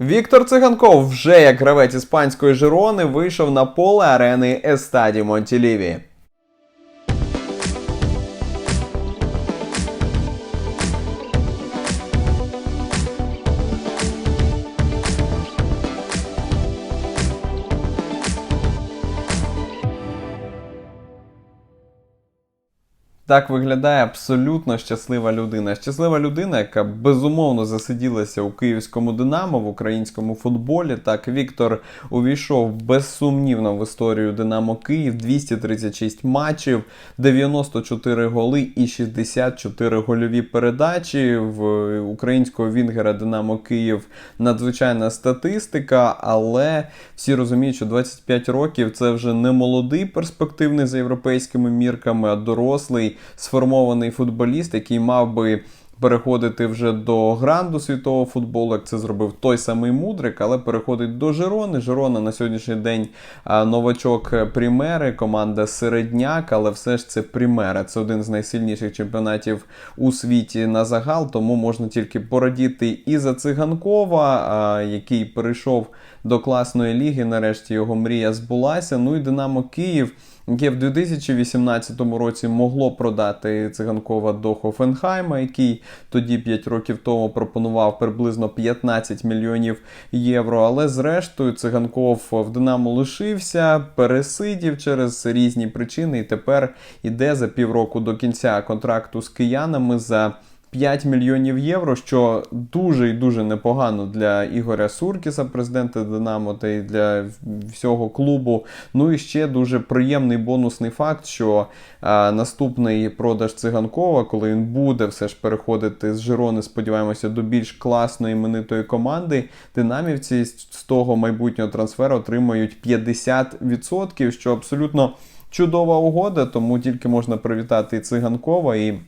Віктор Циганков вже як гравець іспанської Жирони вийшов на поле арени Естаді Монтіліві. Так виглядає абсолютно щаслива людина. Щаслива людина, яка безумовно засиділася у київському Динамо в українському футболі. Так, Віктор увійшов безсумнівно в історію Динамо Київ 236 матчів, 94 голи і 64 гольові передачі. В українського Вінгера Динамо Київ надзвичайна статистика, але всі розуміють, що 25 років це вже не молодий перспективний за європейськими мірками, а дорослий сформований футболіст, який мав би переходити вже до гранду світового футболу, як це зробив той самий Мудрик, але переходить до Жирони. Жирона на сьогоднішній день новачок Прімери, команда середняк, але все ж це Прімера. Це один з найсильніших чемпіонатів у світі на загал, тому можна тільки порадіти і за Циганкова, який перейшов до класної ліги. Нарешті його мрія збулася. Ну і Динамо Київ яке в 2018 році могло продати циганкова до Хофенхайма, який тоді 5 років тому пропонував приблизно 15 мільйонів євро. Але зрештою циганков в Динамо лишився, пересидів через різні причини, і тепер іде за півроку до кінця контракту з киянами за. 5 мільйонів євро, що дуже і дуже непогано для Ігоря Суркіса, президента Динамо, та й для всього клубу. Ну і ще дуже приємний бонусний факт, що а, наступний продаж циганкова, коли він буде все ж переходити з Жирони, сподіваємося, до більш класної іменитої команди, динамівці з того майбутнього трансферу отримають 50%, що абсолютно чудова угода, тому тільки можна привітати і циганкова і.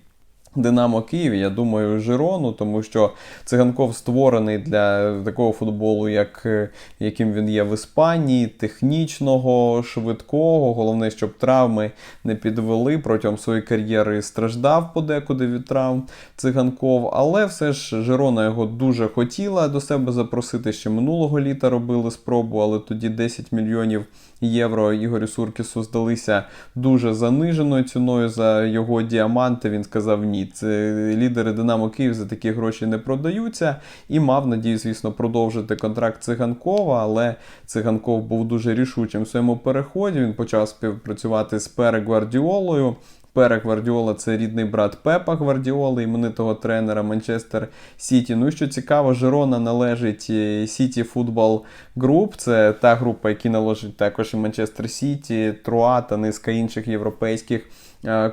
Динамо Київ, я думаю, Жирону, тому що циганков створений для такого футболу, як, е, яким він є в Іспанії, технічного, швидкого. Головне, щоб травми не підвели. Протягом своєї кар'єри страждав подекуди від травм циганков. Але все ж Жирона його дуже хотіла до себе запросити. Ще минулого літа робили спробу, але тоді 10 мільйонів євро Ігорю Суркісу здалися дуже заниженою ціною за його діаманти. Він сказав ні. Це лідери Динамо Київ за такі гроші не продаються. І мав надію, звісно, продовжити контракт Циганкова, але Циганков був дуже рішучим в своєму переході. Він почав співпрацювати з Пере Гвардіолою. Пере Гвардіола це рідний брат Пепа Гвардіоли, іменитого тренера Манчестер Сіті. Ну і що цікаво, Жирона належить Сіті Футбол Груп. Це та група, яка належить також і Манчестер Сіті, Труа та низка інших європейських е,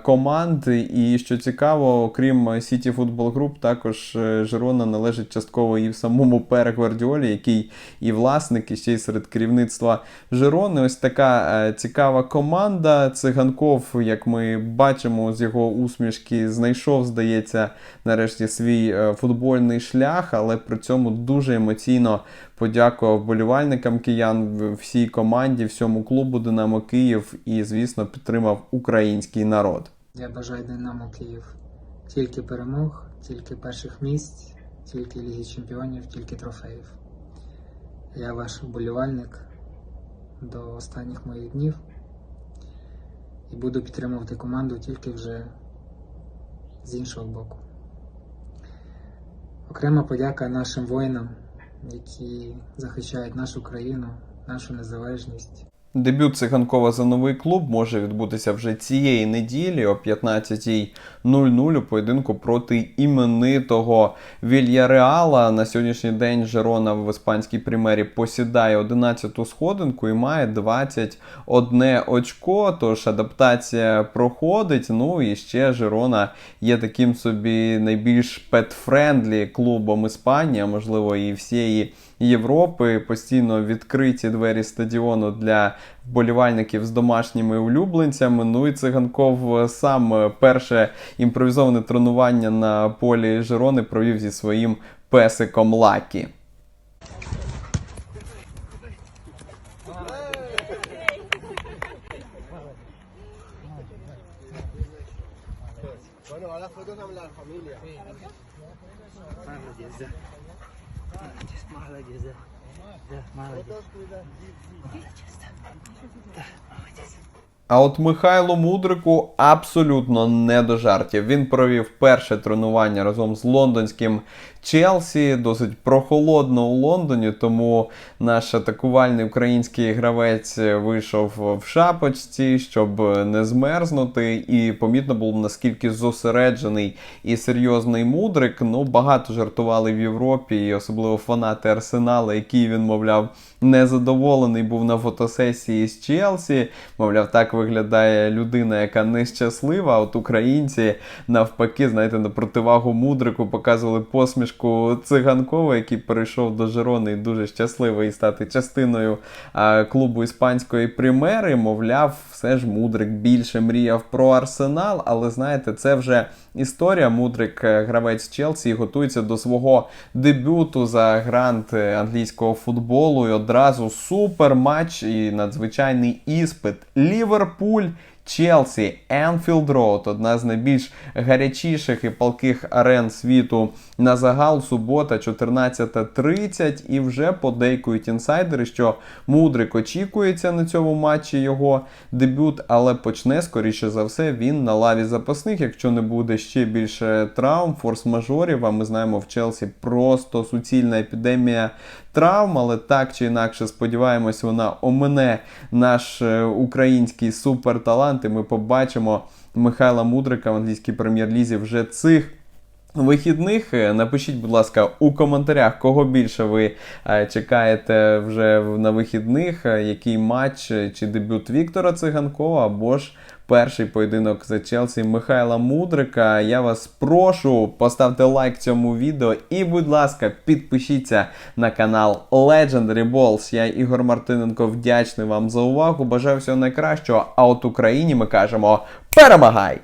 команд. І що цікаво, окрім Сіті Футбол Груп, також е, Жирона належить частково і в самому Пере Гвардіолі, який і власник, і ще й серед керівництва Жирони. Ось така е, цікава команда. Циганков, як ми бачимо з його усмішки, знайшов, здається, нарешті свій е, футбольний шлях, але при цьому дуже емоційно подякував вболівальникам киян всій команді, всьому клубу Динамо Київ і, звісно, підтримав український народ. Я бажаю Динамо Київ тільки перемог, тільки перших місць, тільки Ліги Чемпіонів, тільки трофеїв. Я ваш вболівальник до останніх моїх днів і буду підтримувати команду тільки вже з іншого боку. Окрема подяка нашим воїнам, які захищають нашу країну, нашу незалежність. Дебют Циганкова за новий клуб може відбутися вже цієї неділі о 15.00 у поєдинку проти іменитого Вільяреала. На сьогоднішній день Жерона в іспанській прем'єрі посідає 11-ту сходинку і має 21 очко. Тож адаптація проходить. Ну і ще Жерона є таким собі найбільш пет-френдлі клубом Іспанії, а можливо і всієї. Європи постійно відкриті двері стадіону для вболівальників з домашніми улюбленцями. Ну і циганков сам перше імпровізоване тренування на полі Жирони провів зі своїм песиком Лакі. Bueno, ahora fotos a la familia. Mağara gezer. Mağara gezer. Mağara gezer. А от Михайлу Мудрику абсолютно не до жартів. Він провів перше тренування разом з лондонським Челсі, досить прохолодно у Лондоні, тому наш атакувальний український гравець вийшов в шапочці, щоб не змерзнути. І помітно було наскільки зосереджений і серйозний мудрик. Ну, багато жартували в Європі, і особливо фанати Арсенала, який він, мовляв, незадоволений був на фотосесії з Челсі. Мовляв, так виглядає людина, яка нещаслива. От українці навпаки, знаєте, на противагу мудрику показували посмішку циганкова, який перейшов до Жирони і дуже щасливий стати частиною клубу іспанської примери. Мовляв, все ж мудрик більше мріяв про арсенал, але знаєте, це вже історія. Мудрик, е, гравець Челсі, готується до свого дебюту за грант е, англійського футболу. І одразу супер матч і надзвичайний іспит. Ліверпуль. Ліверпуль Челсі, Енфілд Роуд, одна з найбільш гарячіших і палких арен світу на загал. Субота, 14.30. І вже подейкують інсайдери, що Мудрик очікується на цьому матчі його дебют, але почне, скоріше за все, він на лаві запасних, якщо не буде ще більше травм, форс-мажорів. А ми знаємо, в Челсі просто суцільна епідемія травм, але так чи інакше, сподіваємось, вона омине наш е, український суперталант, і ми побачимо Михайла Мудрика в англійській прем'єр-лізі вже цих. Вихідних Е, напишіть, будь ласка, у коментарях, кого більше ви е, чекаєте вже на вихідних, е, який матч чи дебют Віктора Циганкова, або ж перший поєдинок за Челсі Михайла Мудрика. Я вас прошу, поставте лайк цьому відео і, будь ласка, підпишіться на канал Legendary Balls. Я Ігор Мартиненко вдячний вам за увагу. Бажаю всього найкращого. А от Україні ми кажемо перемагай!